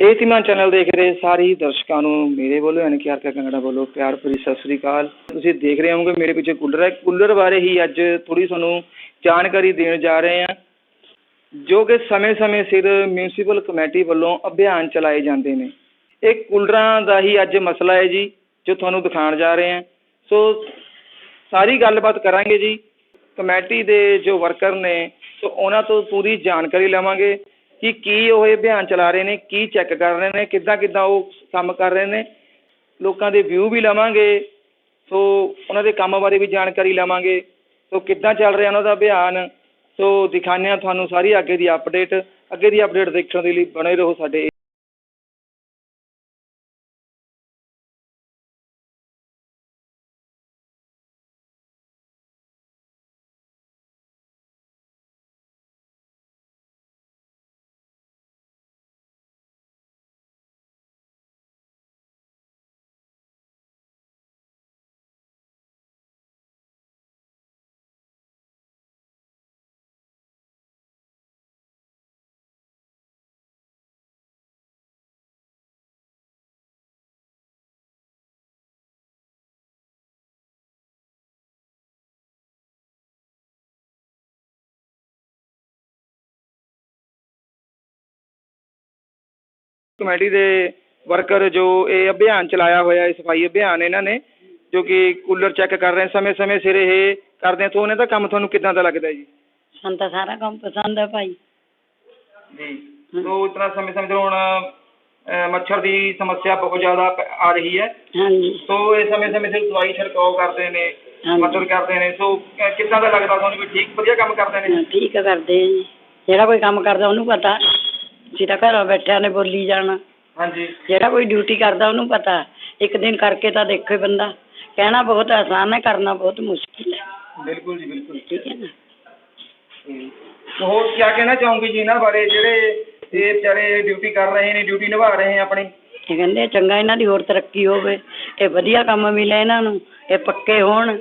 ਇਹ ਸੀ ਧੀਮਾਨ ਚੈਨਲ ਦੇਖ ਰਹੇ ਸਾਰੇ ਹੀ ਦਰਸ਼ਕਾਂ ਨੂੰ, ਮੇਰੇ ਵੱਲੋਂ ਯਾਨੀ ਕਿ ਆਰਕਾ ਕੰਗੜਾ ਵੱਲੋਂ ਪਿਆਰ ਭਰੀ ਸਤਿ ਸ੍ਰੀ ਅਕਾਲ। ਤੁਸੀਂ ਦੇਖ ਰਹੇ ਹੋਵੋਗੇ ਮੇਰੇ ਪਿੱਛੇ ਕੂਲਰ ਹੈ। ਕੂਲਰ ਬਾਰੇ ਹੀ ਅੱਜ ਥੋੜੀ ਤੁਹਾਨੂੰ ਜਾਣਕਾਰੀ ਦੇਣ ਜਾ ਰਹੇ ਹਾਂ, ਜੋ ਕਿ ਸਮੇਂ-ਸਮੇਂ ਸਿਰ ਮਿਊਨਿਸਪਲ ਕਮੇਟੀ ਵੱਲੋਂ ਅਭਿਆਨ ਚਲਾਏ ਜਾਂਦੇ ਨੇ। ਇਹ ਕੂਲਰਾਂ ਦਾ ਹੀ ਅੱਜ ਮਸਲਾ ਹੈ ਜੀ, ਜੋ ਤੁਹਾਨੂੰ ਦਿਖਾਉਣ ਜਾ ਰਹੇ ਹਾਂ। ਸੋ ਸਾਰੀ ਗੱਲਬਾਤ ਕਰਾਂਗੇ ਜੀ। ਕਮੇਟੀ ਦੇ ਜੋ ਵਰਕਰ ਨੇ, ਸੋ ਉਹਨਾਂ ਤੋਂ ਪੂਰੀ ਜਾਣਕਾਰੀ ਲਵਾਂਗੇ। ਕਿ ਕੀ ਉਹ ਇਹ ਅਭਿਆਨ ਚਲਾ ਰਹੇ ਨੇ, ਕੀ ਚੈੱਕ ਕਰ ਰਹੇ ਨੇ, ਕਿੱਦਾਂ ਕਿੱਦਾਂ ਉਹ ਕੰਮ ਕਰ ਰਹੇ ਨੇ। ਲੋਕਾਂ ਦੇ ਵਿਊ ਵੀ ਲਵਾਂਗੇ, ਸੋ ਉਹਨਾਂ ਦੇ ਕੰਮ ਬਾਰੇ ਵੀ ਜਾਣਕਾਰੀ ਲਵਾਂਗੇ। ਸੋ ਕਿੱਦਾਂ ਚੱਲ ਰਿਹਾ ਉਹਨਾਂ ਦਾ ਅਭਿਆਨ, ਸੋ ਦਿਖਾਉਂਦੇ ਹਾਂ ਤੁਹਾਨੂੰ ਸਾਰੀ ਅੱਗੇ ਦੀ ਅਪਡੇਟ ਅੱਗੇ ਦੀ ਅਪਡੇਟ ਦੇਖਣ ਦੇ ਲਈ ਬਣੇ ਰਹੋ ਸਾਡੇ ਕਮੇਟੀ ਦੇ ਵਰਕਰ ਜੋ ਇਹ ਅਭਿਆਨ ਚਲਾਇਆ ਹੋਇਆ ਹੈ ਸਫ਼ਾਈ ਅਭਿਆਨ ਇਹਨਾਂ ਨੇ ਜੋ ਕਿ ਕੂਲਰ ਚੈੱਕ ਕਰ ਰਹੇ ਸਮੇਂ ਸਮੇਂ ਸਿਰ ਇਹ ਕਰਦੇ ਆ ਤਾਂ ਉਹਨਾਂ ਦਾ ਕੰਮ ਤੁਹਾਨੂੰ ਕਿੱਦਾਂ ਦਾ ਲੱਗਦਾ ਜੀ? ਸਾਨੂੰ ਤਾਂ ਸਾਰਾ ਕੰਮ ਪਸੰਦ ਹੈ ਭਾਈ। ਜੀ। ਸੋ ਇਤਨਾ ਸਮੇਂ ਸਮੇਂ ਸਿਰ ਹੁਣ ਅਹ, ਮੱਛਰ ਦੀ ਸਮੱਸਿਆ ਬਹੁਤ ਜ਼ਿਆਦਾ ਪ- ਆ ਰਹੀ ਹੈ। ਹਾਂਜੀ। ਸੋ ਇਹ ਸਮੇਂ ਸਮੇਂ ਸਿਰ ਦਵਾਈ ਛਿੜਕਾਓ ਕਰਦੇ ਨੇ ਹਾਂਜੀ। ਕਰਦੇ ਨੇ ਸੋ ਅਹ, ਕਿੱਦਾਂ ਦਾ ਲੱਗਦਾ ਤੁਹਾਨੂੰ ਵੀ ਠੀਕ ਵਧੀਆ ਕੰਮ ਕਰਦੇ ਨੇ? ਹਾਂ, ਠੀਕ ਕਰਦੇ ਆ ਜੀ। ਜਿਹੜਾ ਕੋਈ ਕੰਮ ਕਰਦਾ ਉਹਨੂੰ ਪਤਾ। ਤਾਂ ਘਰਾਂ ਬੈਠਿਆਂ ਨੇ ਬੋਲੀ ਜਾਣਾ। ਹਾਂਜੀ। ਜਿਹੜਾ ਕੋਈ ਡਿਊਟੀ ਕਰਦਾ ਉਹਨੂੰ ਪਤਾ। ਇੱਕ ਦਿਨ ਕਰਕੇ ਤਾਂ ਦੇਖੇ ਬੰਦਾ। ਕਹਿਣਾ ਬਹੁਤ ਆਸਾਨ ਹੈ ਕਰਨਾ ਬਹੁਤ ਮੁਸ਼ਕਿਲ ਹੈ। ਬਿਲਕੁਲ ਜੀ ਬਿਲਕੁਲ। ਠੀਕ ਹੈ ਨਾ? ਹੋਰ ਕੀ ਕਹਿਣਾ ਚਾਹੋਗੇ ਜੀ ਇਹਨਾਂ ਬਾਰੇ? ਜਿਹੜੇ ਇਹ ਵਿਚਾਰੇ ਡਿਊਟੀ ਕਰ ਰਹੇ ਨੇ ਡਿਊਟੀ ਨਿਭਾ ਰਹੇ ਨੇ ਆਪਣੀ। ਇਹ ਕਹਿੰਦੇ ਚੰਗਾ ਇਹਨਾਂ ਦੀ ਹੋਰ ਤਰੱਕੀ ਹੋਵੇ। ਇਹ ਵਧੀਆ ਕੰਮ ਮਿਲੇ ਇਹਨਾਂ ਨੂੰ। ਇਹ ਪੱਕੇ ਹੋਣ।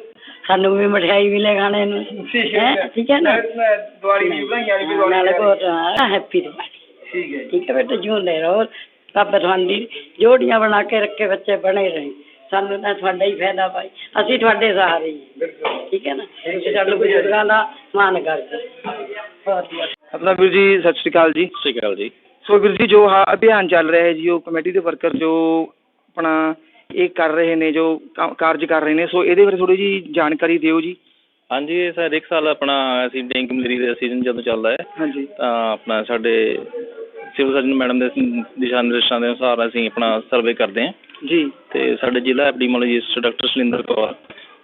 ਸਾਨੂੰ ਵੀ ਮਠਿਆਈ ਮਿਲੇ ਖਾਣੇ ਨੂੰ। ਹੈਂ? ਠੀਕ ਹੈ ਨਾ? ਦਿਵਾਲੀ ਦੀ ਵਧਾਈਆਂ ਵੀ ਦਿਵਾਲੀ ਨਾਲੇ। ਬਹੁਤ ਹੈਪੀ ਦੀਵਾਲੀ। ਠੀਕ ਹੈ ਠੀਕ ਹੈ ਬੇਟੇ ਜਿਉਂਦੇ ਰਹੋ। ਰੱਬ ਤੁਹਾਡੀ ਜੋੜੀਆਂ ਬਣਾ ਕੇ ਰੱਖੇ ਬੱਚੇ ਬਣੇ ਰਹੇ। ਸਾਨੂੰ ਤਾਂ ਤੁਹਾਡਾ ਹੀ ਫਾਇਦਾ ਭਾਈ। ਅਸੀਂ ਤੁਹਾਡੇ ਸਹਾਰੇ ਹੀ ਠੀਕ ਹੈ ਨਾ? ਸਾਡੇ ਬਜ਼ੁਰਗਾਂ ਦਾ ਮਾਨ ਕਰਦੇ ਆਪਣਾ ਵੀਰ ਜੀ ਸਤਿ ਸ਼੍ਰੀ ਅਕਾਲ ਜੀ। ਸਤਿ ਸ਼੍ਰੀ ਅਕਾਲ ਜੀ। ਸੋ ਵੀਰ ਜੀ ਜੋ ਹਾਂ ਅਭਿਆਨ ਚੱਲ ਰਿਹਾ ਹੈ ਜੀ ਉਹ ਕਮੇਟੀ ਦੇ ਵਰਕਰ ਜੋ ਆਪਣਾ ਇਹ ਕਰ ਰਹੇ ਨੇ ਜੋ ਕਾਰਜ ਕਰ ਰਹੇ ਨੇ ਸੋ ਇਹਦੇ ਬਾਰੇ ਥੋੜੀ ਜੀ ਜਾਣਕਾਰੀ ਦਿਓ ਜੀ। ਹਾਂਜੀ ਇਹ ਸਰ ਇੱਕ ਸਾਲ ਆਪਣਾ ਅਸੀਂ ਡੇਂਗੂ ਮਲੇਰੀਆ ਦਾ ਸੀਜ਼ਨ ਜਦੋਂ ਚੱਲਦਾ ਹੈ ਹਾਂਜੀ। ਤਾਂ ਆਪਣਾ ਸਾਡੇ ਸਿਵਲ ਸਰਜਨ ਮੈਡਮ ਦੇ ਦਿਸ਼ਾ ਨਿਰਦੇਸ਼ਾਂ ਦੇ ਅਨੁਸਾਰ ਅਸੀਂ ਆਪਣਾ ਸਰਵੇ ਕਰਦੇ ਹਾਂ। ਜੀ। ਤੇ ਸਾਡੇ ਜ਼ਿਲ੍ਹਾ ਐਪੀਡੀਮੋਲੋਜਿਸਟ ਡਾਕਟਰ ਸੁਰਿੰਦਰ ਕੌਰ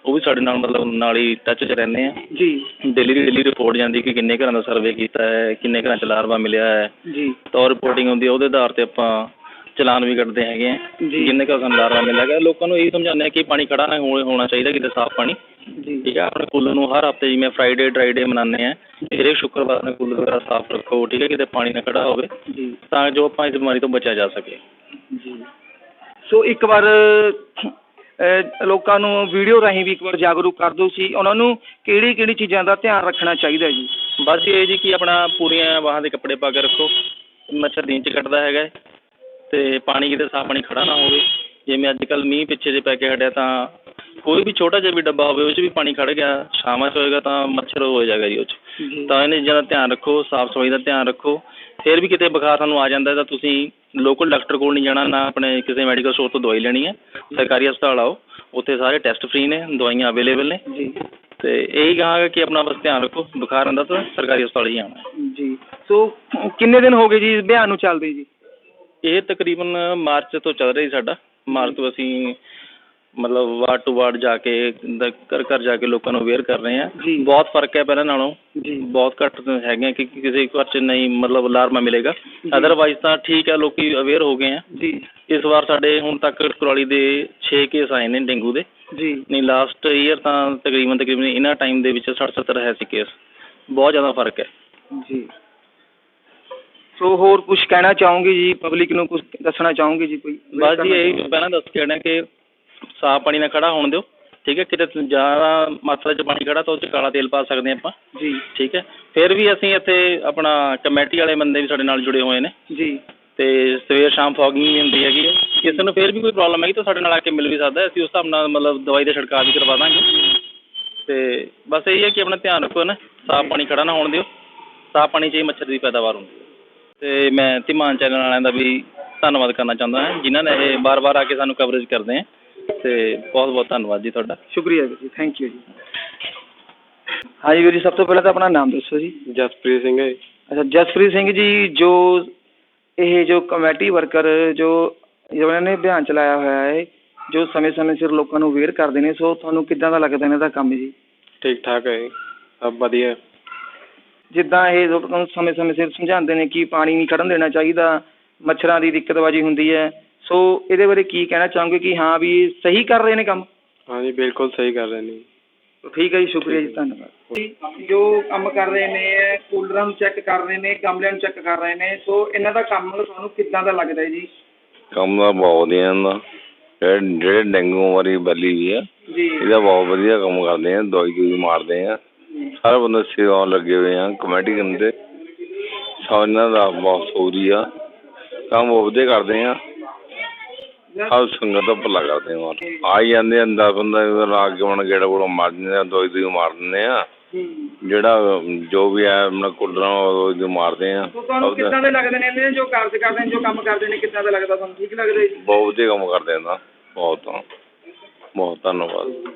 ਉਹ ਵੀ ਸਾਡੇ ਨਾਲ ਮਤਲਬ ਨਾਲ ਹੀ ਟੱਚ 'ਚ ਰਹਿੰਦੇ ਆ। ਜੀ। ਡੇਲੀ ਦੀ ਡੇਲੀ ਰਿਪੋਰਟ ਜਾਂਦੀ ਕਿ ਕਿੰਨੇ ਘਰਾਂ ਦਾ ਸਰਵੇ ਕੀਤਾ ਹੈ ਕਿੰਨੇ ਘਰਾਂ 'ਚ ਲਾਰਵਾ ਮਿਲਿਆ ਹੈ। ਜੀ। ਤਾਂ ਰਿਪੋਰਟਿੰਗ ਹੁੰਦੀ ਹੈ ਉਹਦੇ ਆਧਾਰ ਤੇ ਆਪਾਂ ਚਲਾਨ ਵੀ ਕੱਢਦੇ ਹੈਗੇ ਆ। ਜੀ। ਜਿੰਨੇ ਘਰ ਸਾਨੂੰ ਲਾਰਵਾ ਮਿਲਿਆ ਗਿਆ। ਲੋਕਾਂ ਨੂੰ ਇਹ ਸਮਝਾਉਂਦੇ ਆ ਕਿ ਪਾਣੀ ਖੜਾ ਨਾ ਹੋਣਾ ਹੋਣਾ ਚਾਹੀਦਾ ਕਿਤੇ ਸਾਫ਼ ਪਾਣੀ। ਜੀ। ਠੀਕ ਹੈ ਆਪਣੇ ਕੂਲਰ ਨੂੰ ਹਰ ਹਫ਼ਤੇ ਜਿਵੇਂ ਫਰਾਈਡੇ ਡਰਾਈਡੇ ਮਨਾਉਂਦੇ ਆ। ਹਰੇਕ ਸ਼ੁੱਕਰਵਾਰ ਨੂੰ ਕੂਲਰ ਵਗੈਰਾ ਸਾਫ਼ ਰੱਖੋ ਠੀਕ ਹੈ ਕਿਤੇ ਪਾਣੀ ਨਾ ਖੜਾ ਹੋਵੇ। ਜੀ। ਤਾਂ ਜੋ ਆਪਾਂ ਇਸ ਬਿਮਾਰੀ ਤੋਂ ਬਚਿਆ ਜਾ ਸਕੇ। ਜੀ। ਸੋ ਇੱਕ ਵਾਰ ਅਹ, ਲੋਕਾਂ ਨੂੰ ਵੀਡੀਓ ਰਾਹੀਂ ਵੀ ਇੱਕ ਵਾਰ ਜਾਗਰੂਕ ਕਰ ਦਿਓ ਸੀ ਉਹਨਾਂ ਨੂੰ ਕਿਹੜੀ ਕਿਹੜੀ ਚੀਜ਼ਾਂ ਦਾ ਧਿਆਨ ਰੱਖਣਾ ਚਾਹੀਦਾ ਜੀ? ਬਸ ਇਹ ਜੀ ਕਿ ਆਪਣਾ ਪੂਰੀਆਂ ਬਾਹਾਂ ਦੇ ਕੱਪੜੇ ਪਾ ਕੇ ਰੱਖੋ। ਮੱਛਰ ਦਿਨ ਚ ਕੱਟਦਾ ਹੈਗਾ ਹੈ, ਤੇ ਪਾਣੀ ਕਿਤੇ ਸਾਫ਼ ਪਾਣੀ ਖੜਾ ਨਾ ਹੋਵੇ। ਜਿਵੇਂ ਅੱਜ ਕੱਲ ਮੀਂਹ ਪਿੱਛੇ ਜੇ ਪੈ ਕੇ ਹਟਿਆ ਤਾਂ ਕੋਈ ਵੀ ਛੋਟਾ ਜਿਹਾ ਵੀ ਡੱਬਾ ਹੋਵੇ ਉਹ 'ਚ ਵੀ ਪਾਣੀ ਖੜ ਗਿਆ। ਛਾਵਾਂ 'ਚ ਹੋਏਗਾ ਤਾਂ ਮੱਛਰ ਹੋ ਜਾਏਗਾ ਜੀ ਉਹ 'ਚ। ਤਾਂ ਇਹਨਾਂ ਚੀਜ਼ਾਂ ਦਾ ਧਿਆਨ ਰੱਖੋ ਸਾਫ਼ ਸਫ਼ਾਈ ਦਾ ਧਿਆਨ ਰੱਖੋ। ਫਿਰ ਵੀ ਕਿਤੇ ਬੁਖਾਰ ਤੁਹਾਨੂੰ ਆ ਜਾਂਦਾ ਤਾਂ ਤੁਸੀਂ ਲੋਕਲ ਡਾਕਟਰ ਕੋਲ ਨਹੀਂ ਜਾਣਾ ਨਾ ਆਪਣੇ ਕਿਸੇ ਮੈਡੀਕਲ ਸਟੋਰ ਤੋਂ ਦਵਾਈ ਲੈਣੀ ਹੈ। ਸਰਕਾਰੀ ਹਸਪਤਾਲ ਆਓ ਉੱਥੇ ਸਾਰੇ ਟੈਸਟ ਫ੍ਰੀ ਨੇ ਦਵਾਈਆਂ ਅਵੇਲੇਬਲ ਨੇ। ਜੀ। ਤੇ ਇਹੀ ਕਹਾਂਗਾ ਕਿ ਆਪਣਾ ਬਸ ਧਿਆਨ ਰੱਖੋ ਬੁਖਾਰ ਆਉਂਦਾ ਤਾਂ ਸਰਕਾਰੀ ਹਸਪਤਾਲ ਹੀ ਆਉਣਾ। ਜੀ। ਸੋ ਕਿੰਨੇ ਦਿਨ ਹੋ ਗਏ ਜੀ ਇਸ ਅਭਿਆਨ ਨੂੰ ਚੱਲਦੇ ਜੀ? ਇਹ ਤਕਰੀਬਨ ਮਾਰਚ ਤੋਂ ਚੱਲ ਰਹੀ ਸਾਡਾ। ਮਾਰਚ ਤੋਂ ਅਸੀਂ ਮਤਲਬ ਵਾਰਡ ਟੂ ਵਾਰਡ ਜਾ ਕੇ ਦ- ਘਰ ਘਰ ਜਾ ਕੇ ਲੋਕਾਂ ਨੂੰ ਅਵੇਅਰ ਕਰ ਰਹੇ ਹਾਂ। ਜੀ। ਬਹੁਤ ਫ਼ਰਕ ਹੈ ਪਹਿਲਾਂ ਨਾਲੋਂ। ਜੀ। ਬਹੁਤ ਘੱਟ ਹੈਗੇ ਆ ਕਿ ਕਿਸੇ ਘਰ 'ਚ ਨਹੀਂ ਮਤਲਬ ਅਲਾਰਮਾ ਮਿਲੇਗਾ। ਅਦਰਵਾਈਜ਼ ਤਾਂ ਠੀਕ ਹੈ ਲੋਕੀ ਅਵੇਅਰ ਹੋ ਗਏ ਆ। ਜੀ। ਇਸ ਵਾਰ ਸਾਡੇ ਹੁਣ ਤੱਕ ਕੁਰਾਲੀ ਦੇ 6 ਕੇਸ ਆਏ ਨੇ ਡੇਂਗੂ ਦੇ। ਜੀ। ਨਹੀਂ ਲਾਸਟ ਈਅਰ ਤਾਂ ਤਕਰੀਬਨ ਤਕਰੀਬਨ ਇਹਨਾਂ ਟਾਈਮ ਦੇ ਵਿੱਚ 60 70 ਹੈ ਸੀ ਕੇਸ ਬਹੁਤ ਜ਼ਿਆਦਾ ਫ਼ਰਕ ਹੈ। ਜੀ। ਸੋ ਹੋਰ ਕੁਝ ਕਹਿਣਾ ਚਾਹੋਗੇ ਜੀ? ਪਬਲਿਕ ਨੂੰ ਕੁਝ ਦੱਸਣਾ ਚਾਹੋਗੇ ਜੀ ਕੋਈ? ਬਸ ਜੀ ਇਹ ਪਹਿਲਾਂ ਦੱਸ ਕੇ ਹਟਿਆ ਕਿ ਸਾਫ਼ ਪਾਣੀ ਨਾਲ ਖੜਾ ਹੋਣ ਦਿਓ ਠੀਕ ਹੈ? ਕਿਤੇ ਜ਼ਿਆਦਾ ਮਾਤਰਾ 'ਚ ਪਾਣੀ ਖੜਾ ਤਾਂ ਉਹ 'ਚ ਕਾਲਾ ਤੇਲ ਪਾ ਸਕਦੇ ਆਪਾਂ। ਜੀ। ਠੀਕ ਹੈ? ਫਿਰ ਵੀ ਅਸੀਂ ਇੱਥੇ ਆਪਣਾ ਕਮੇਟੀ ਵਾਲੇ ਬੰਦੇ ਵੀ ਸਾਡੇ ਨਾਲ ਜੁੜੇ ਹੋਏ ਨੇ। ਜੀ। ਤੇ ਸਵੇਰ ਸ਼ਾਮ ਫੌਗਿੰਗ ਵੀ ਹੁੰਦੀ ਹੈਗੀ। ਹੈ ਕਿਸੇ ਨੂੰ ਫਿਰ ਵੀ ਕੋਈ ਪ੍ਰੋਬਲਮ ਹੈਗੀ ਤਾਂ ਸਾਡੇ ਨਾਲ ਆ ਕੇ ਮਿਲ ਵੀ ਸਕਦਾ। ਅਸੀਂ ਉਸ ਹਿਸਾਬ ਨਾਲ ਮਤਲਬ ਦਵਾਈ ਦਾ ਛਿੜਕਾਅ ਵੀ ਕਰਵਾ ਦਾਂਗੇ। ਤੇ ਬਸ ਇਹ ਹੈ ਕਿ ਆਪਣਾ ਧਿਆਨ ਰੱਖੋ ਨਾ ਸਾਫ਼ ਪਾਣੀ ਖੜਾ ਨਾ ਹੋਣ ਦਿਓ। ਸਾਫ਼ ਪਾਣੀ 'ਚ ਹੀ ਮੱਛਰ ਦੀ ਪੈਦਾਵਾਰ ਹੁੰਦੀ ਹੈ। ਤੇ ਮੈਂ ਧੀਮਾਨ ਚੈਨਲ ਵਾਲਿਆਂ ਦਾ ਵੀ ਧੰਨਵਾਦ ਕਰਨਾ ਚਾਹੁੰਦਾ ਹਾਂ ਜਿਨ੍ਹਾਂ ਨੇ ਇਹ ਬਾਰ-ਬਾਰ ਆ ਕੇ ਸਾਨੂੰ ਕਵਰੇਜ ਕਰਦੇ ਆ। ਤੇ ਬਹੁਤ-ਬਹੁਤ ਧੰਨਵਾਦ ਜੀ ਤੁਹਾਡਾ। ਸ਼ੁਕਰੀਆ ਵੀਰ ਜੀ ਥੈਂਕ ਯੂ ਜੀ। ਹਾਂਜੀ ਵੀਰ ਜੀ ਸਭ ਤੋਂ ਪਹਿਲਾਂ ਤਾਂ ਆਪਣਾ ਨਾਮ ਦੱਸੋ ਜੀ। ਜਸਪ੍ਰੀਤ ਸਿੰਘ ਹੈ ਅੱਛਾ ਜਸਪ੍ਰੀਤ ਸਿੰਘ ਜੀ ਜੋ ਇਹ ਜੋ ਕਮੇਟੀ ਵਰਕਰ ਜੋ ਜਿਹਨਾਂ ਨੇ ਅਭਿਆਨ ਚਲਾਇਆ ਹੋਇਆ ਹੈ ਜੋ ਸਮੇਂ-ਸਮੇਂ ਸਿਰ ਲੋਕਾਂ ਨੂੰ ਅਵੇਅਰ ਕਰਦੇ ਨੇ ਸੋ ਤੁਹਾਨੂੰ ਕਿੱਦਾਂ ਦਾ ਲੱਗਦਾ ਇਹਨਾਂ ਦਾ ਕੰਮ ਜੀ? ਠੀਕ ਠਾਕ ਹੈ ਸਭ ਵਧੀਆ। ਜਿੱਦਾਂ ਇਹ ਲੋਕਾਂ ਨੂੰ ਸਮੇਂ-ਸਮੇਂ ਸਿਰ ਸਮਝਾਉਂਦੇ ਨੇ ਕਿ ਪਾਣੀ ਨਹੀਂ ਖੜਨ ਦੇਣਾ ਚਾਹੀਦਾ ਮੱਛਰਾਂ ਦੀ ਦਿੱਕਤਬਾਜੀ ਹੁੰਦੀ ਹੈ। ਸੋ ਇਹਦੇ ਬਾਰੇ ਕੀ ਕਹਿਣਾ ਚਾਹੋਗੇ ਕਿ ਹਾਂ ਵੀ ਸਹੀ ਕਰ ਰਹੇ ਨੇ ਕੰਮ? ਹਾਂਜੀ ਬਿਲਕੁਲ ਸਹੀ ਕਰ ਰਹੇ ਨੇ ਠੀਕ ਹੈ ਜੀ ਸ਼ੁਕਰੀਆ ਜੀ ਧੰਨਵਾਦ। ਜੋ ਕੰਮ ਕਰ ਰਹੇ ਨੇ ਕੂਲਰਾਂ ਨੂੰ ਚੈੱਕ ਕਰ ਰਹੇ ਨੇ ਗਮਲਿਆਂ ਨੂੰ ਚੈੱਕ ਕਰ ਰਹੇ ਨੇ ਸੋ ਇਹਨਾਂ ਦਾ ਕੰਮ ਤੁਹਾਨੂੰ ਕਿੱਦਾਂ ਦਾ ਲੱਗਦਾ ਹੈ ਜੀ? ਕੰਮ ਦਾ ਬਹੁਤ ਵਧੀਆ ਇਹਨਾਂ ਦਾ। ਜਿਹੜੇ ਡੇਂਗੂ ਵਾਲੀ ਬੈਲੀ ਵੀ ਆ ਜੀ। ਇਹਦਾ ਬਹੁਤ ਵਧੀਆ ਕੰਮ ਕਰਦੇ ਆ ਦਵਾਈ ਦੂਈ ਮਾਰਦੇ ਆ। ਸਾਰੇ ਬੰਦੇ ਸੇਵਾ ਲੱਗੇ ਹੋਏ ਆ ਕਮੇਟੀ ਕਰਦੇ ਇਹਨਾਂ ਦਾ ਬਹੁਤ ਸੋਰੀ ਆ। ਕੰਮ ਵਧੀਆ ਕਰਦੇ ਆ। ਸਭ ਸੰਗਤ ਦਾ ਭਲਾ ਕਰਦੇ ਆ। ਆ ਹੀ ਜਾਂਦੇ ਆ ਦਸ ਬੰਦਾ ਲਾ ਕੇ ਹੁਣ ਗੇੜਾ ਗੂੜਾ ਮਾਰ ਦਿੰਦੇ ਆ ਦੂਈ ਮਾਰ ਦਿੰਦੇ ਆ। ਜਿਹੜਾ ਜੋ ਵੀ ਹੈ ਆਪਣਾ ਕੁੱਲਰਾਂ ਉਹ ਮਾਰਦੇ ਆ। ਤੁਹਾਨੂੰ ਦਾ- ਕਿੱਦਾਂ ਦੇ ਲੱਗਦੇ ਨੇ ਇਹਦੇ ਜੋ ਕਾਰਜ ਕਰਦੇ ਨੇ ਜੋ ਕੰਮ ਕਰਦੇ ਨੇ ਕਿੱਦਾਂ ਦਾ ਲੱਗਦਾ ਤੁਹਾਨੂੰ? ਠੀਕ ਲੱਗਦਾ ਜੀ? ਬਹੁਤ ਵਧੀਆ ਕੰਮ ਕਰਦੇ ਆ ਨਾ। ਬਹੁਤ ਬਹੁਤ ਧੰਨਵਾਦ।